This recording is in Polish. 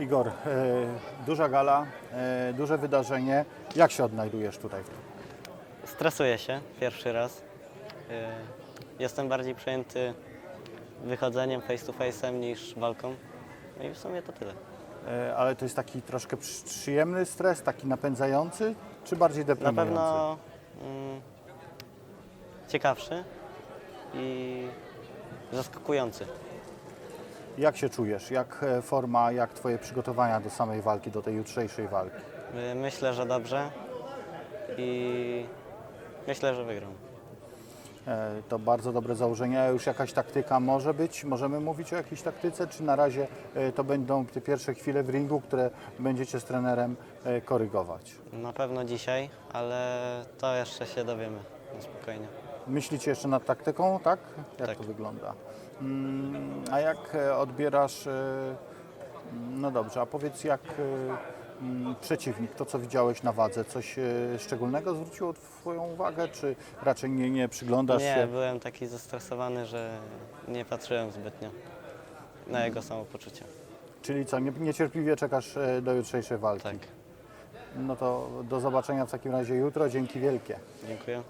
Igor, e, duża gala, e, duże wydarzenie. Jak się odnajdujesz tutaj? Stresuję się pierwszy raz. Y, Jestem bardziej przejęty wychodzeniem face to face'em niż walką. No i w sumie to tyle. E, ale to jest taki troszkę przy- przyjemny stres, taki napędzający, czy bardziej Na pewno mm, ciekawszy i zaskakujący. Jak się czujesz? Jak e, forma, jak Twoje przygotowania do samej walki, do tej jutrzejszej walki? Myślę, że dobrze i myślę, że wygram. E, To bardzo dobre założenie. A już jakaś taktyka może być? Możemy mówić o jakiejś taktyce, czy na razie e, to będą te pierwsze chwile w ringu, które będziecie z trenerem korygować? Na pewno dzisiaj, ale to jeszcze się dowiemy na spokojnie. Myślicie jeszcze nad taktyką, tak? Jak Tak. to wygląda? Mm, A jak e, odbierasz, e, no dobrze, a powiedz jak e, mm, przeciwnik, to co widziałeś na wadze, coś e, szczególnego zwróciło Twoją uwagę, czy raczej nie, nie przyglądasz Nie, się? byłem taki zestresowany, że nie patrzyłem zbytnio na jego samopoczucie. Czyli co, nie- niecierpliwie czekasz e, do jutrzejszej walki? Tak, No to do zobaczenia w takim razie jutro, dzięki wielkie. dziękuję.